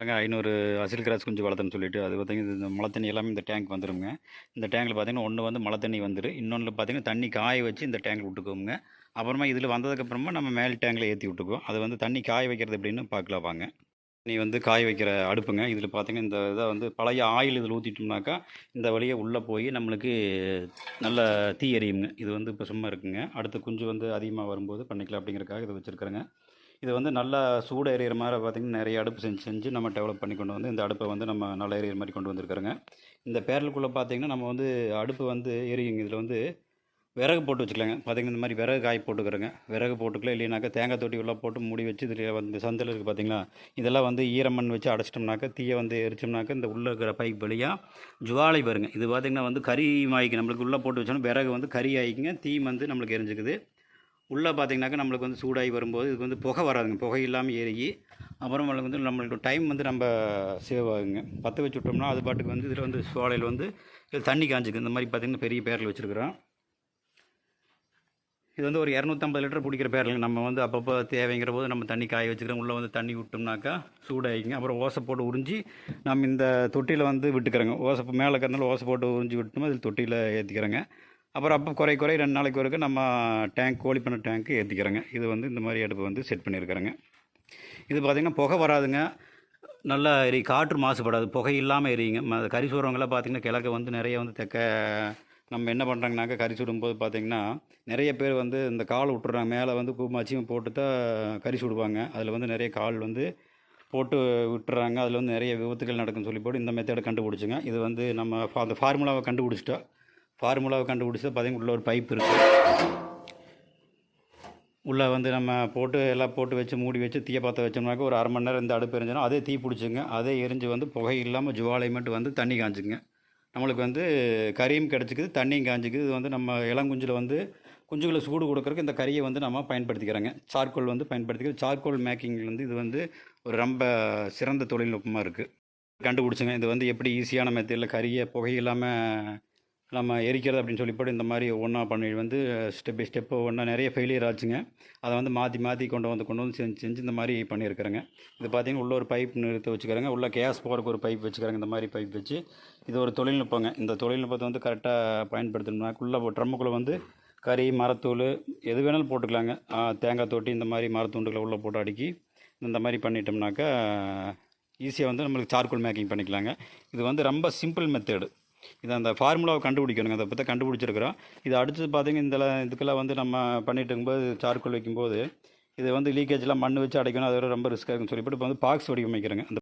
ஐநூறு அசில் கிராஸ் குஞ்சு வளர்த்துன்னு சொல்லிட்டு அது பார்த்தீங்கன்னா இந்த மழை தண்ணி எல்லாமே இந்த டேங்க் வந்துடுங்க இந்த டேங்கில் பார்த்தீங்கன்னா ஒன்று வந்து மழை தண்ணி வந்துடும் இன்னொன்று பார்த்தீங்கன்னா தண்ணி காய வச்சு இந்த டேங்கில் விட்டுக்கோங்க. அப்புறமா இதில் வந்ததுக்கப்புறமா நம்ம மேல் டேங்கில் ஏற்றி விட்டுக்குவோம். அது வந்து தண்ணி காய வைக்கிறது எப்படின்னு பார்க்கலாம் வாங்க. நீ வந்து காய வைக்கிற அடுப்புங்க. இதில் பார்த்தீங்கன்னா இந்த இதை வந்து பழைய ஆயில் இதில் ஊற்றிட்டோம்னாக்கா இந்த வழியே உள்ளே போய் நம்மளுக்கு நல்ல தீ எரியுங்க. இது வந்து இப்போ சும்மா இருக்குங்க. அடுத்த குஞ்சு வந்து அதிகமாக வரும்போது பண்ணிக்கலாம் அப்படிங்கிறக்காக இதை வச்சுருக்குறேங்க. இது வந்து நல்லா சூடு எறிகிற மாதிரி பார்த்திங்கன்னா நிறைய அடுப்பு செஞ்சு செஞ்சு நம்ம டெவலப் பண்ணி கொண்டு வந்து இந்த அடுப்பை வந்து நம்ம நல்லா எரியிற மாதிரி கொண்டு வந்திருக்கிறோங்க இந்த பேரலுக்குள்ளே பார்த்திங்கன்னா நம்ம வந்து அடுப்பு வந்து எரியுங்க. இதில் வந்து விறகு போட்டு வச்சுக்கலாங்க. பார்த்திங்கன்னா இந்த மாதிரி விறகு காய் போட்டுக்கிறோங்க. விறகு போட்டுக்கலாம் இல்லைனாக்கா தேங்காய் தொட்டி உள்ள போட்டு மூடி வச்சு இதில் வந்து சந்தில் இருக்குது பார்த்தீங்களா? இதெல்லாம் வந்து ஈரமண் வச்சு அடைச்சிட்டோம்னாக்கா தீயை வந்து எரிச்சோம்னாக்கா இந்த உள்ளே இருக்கிற பைப் வழியாக ஜுவாலை வருங்க. இது பார்த்திங்கன்னா வந்து கறி மாய்க்கு நம்மளுக்கு உள்ளே போட்டு வச்சோன்னா விறகு வந்து கறி ஆகிக்குங்க தீ வந்து நம்மளுக்கு எரிஞ்சுக்குது. உள்ளே பார்த்தீங்கன்னாக்கா நம்மளுக்கு வந்து சூடாகி வரும்போது இதுக்கு வந்து புகை வராதுங்க. புகை இல்லாமல் ஏறி அப்புறம் நம்மளுக்கு வந்து நம்மளுக்கு டைம் வந்து நம்ம சேவ் ஆகுங்க. பற்ற வச்சு விட்டோம்னா அது பாட்டுக்கு வந்து இதில் வந்து சோலையில் வந்து இதில் தண்ணி காஞ்சிக்கு இந்த மாதிரி பார்த்திங்கன்னா பெரிய பேரில் வச்சுருக்குறோம். இது வந்து ஒரு இரநூத்தம்பது லிட்டர் பிடிக்கிற பேரலுங்க நம்ம வந்து அப்பப்போ தேவைங்கிற போது நம்ம தண்ணி காய வச்சுக்கிறோம். உள்ளே வந்து தண்ணி விட்டோம்னாக்கா சூடாகிங்க அப்புறம் ஓசை போட்டு உறிஞ்சி நம்ம இந்த தொட்டியில் வந்து விட்டுக்கிறோங்க. ஓசை மேலே இருக்கிறதுனால ஓசை போட்டு உறிஞ்சி விட்டோம்னா அதில் தொட்டியில் ஏற்றிக்கிறோங்க. அப்புறம் அப்போ குறை குறை ரெண்டு நாளைக்கு ஒருக்க நம்ம டேங்க் கோழி பண்ண டேங்க்கு ஏற்றிக்கிறோங்க இது வந்து இந்த மாதிரி அடுப்பு வந்து செட் பண்ணியிருக்கிறேங்க. இது பார்த்திங்கன்னா புகை வராதுங்க. நல்லா எரி காற்று மாசுபடாது. புகை இல்லாமல் எரியுங்க. ம கறி சூறவங்களாம் பார்த்திங்கன்னா கிழக்க வந்து நிறைய வந்து தெக்க நம்ம என்ன பண்ணுறாங்கனாக்கா கறி சுடும்போது பார்த்திங்கன்னா நிறைய பேர் வந்து இந்த கால் விட்டுறாங்க. மேலே வந்து கூமாச்சியும் போட்டு தான் கறி சுடுவாங்க. அதில் வந்து நிறைய கால் வந்து போட்டு விட்டுறாங்க. அதில் வந்து நிறைய விபத்துகள் நடக்குன்னு சொல்லி போட்டு இந்த மெத்தடை கண்டுபிடிச்சிங்க. இது வந்து நம்ம அந்த ஃபார்முலாவை கண்டுபிடிச்சிட்டோம் ஃபார்முலாவை கண்டுபிடிச்சா பார்த்தீங்கன்னா உள்ளே ஒரு பைப் இருக்குது உள்ளே வந்து நம்ம போட்டு எல்லாம் போட்டு வச்சு மூடி வச்சு தீயை பார்த்து வச்சோம்னாக்க ஒரு அரை மணி நேரம் இந்த அடுப்பு எரிஞ்சிடும். அதே தீ பிடிச்சிங்க. அதே எரிஞ்சு வந்து புகை இல்லாமல் ஜுவாலை மட்டும் வந்து தண்ணி காஞ்சுங்க. நம்மளுக்கு வந்து கறியும் கிடச்சிக்குது தண்ணியும் காஞ்சிக்குது. இது வந்து நம்ம இளங்குஞ்சில் வந்து குஞ்சுகளை சூடு கொடுக்குறக்கு இந்த கறியை வந்து நம்ம பயன்படுத்திக்கிறோங்க. சார்கோல் வந்து பயன்படுத்திக்கிறது சார்கோல் மேக்கிங்கில் வந்து இது வந்து ஒரு ரொம்ப சிறந்த தொழில்நுட்பமாக இருக்குது கண்டுபிடிச்சிங்க. இது வந்து எப்படி ஈஸியான மெத்தடில் கறியை புகை இல்லாமல் நம்ம எரிக்கிறது அப்படின்னு சொல்லி போட்டு இந்த மாதிரி ஒன்றா பண்ணி வந்து ஸ்டெப் பை ஸ்டெப்பு ஒன்றா நிறைய ஃபெயிலியர் ஆச்சுங்க. அதை வந்து மாற்றி மாற்றி கொண்டு வந்து கொண்டு வந்து செஞ்சு செஞ்சு இந்த மாதிரி பண்ணியிருக்கிறேங்க. இது பார்த்தீங்கன்னா உள்ள ஒரு பைப் நிறுத்த வச்சுக்கிறேங்க. உள்ள கேஸ் போகிறக்கு ஒரு பைப் வச்சுக்கிறேங்க. இந்த மாதிரி பைப் வச்சு இது ஒரு தொழில்நுட்பங்க. இந்த தொழில்நுட்பத்தை வந்து கரெக்டாக பயன்படுத்தணும்னா உள்ள ட்ரம்முக்குள்ளே வந்து கறி மரத்தூள் எது வேணாலும் போட்டுக்கலாங்க. தேங்காய் தொட்டி இந்த மாதிரி மரத்தூண்டுகளை உள்ளே போட்டு அடுக்கி இந்த மாதிரி பண்ணிட்டோம்னாக்கா ஈஸியாக வந்து நம்மளுக்கு சார்கோல் மேக்கிங் பண்ணிக்கலாங்க. இது வந்து ரொம்ப சிம்பிள் மெத்தேடு இது அந்த ஃபார்முலாவை கண்டுபிடிக்கணுங்க. அதை பற்றி கண்டுபிடிச்சிருக்கிறோம். இது அடுத்தது பார்த்தீங்கன்னா இந்த இதுக்கெல்லாம் வந்து நம்ம பண்ணிட்டு இருக்கும்போது சார்கோல் வைக்கும்போது இது வந்து லீக்கேஜ்லாம் மண் வச்சு அடைக்கணும். அது ரொம்ப ரிஸ்க்காக இருக்குன்னு சொல்லிவிட்டு இப்போ வந்து பாக்ஸ் வடிவமைக்கிறேங்க. அந்த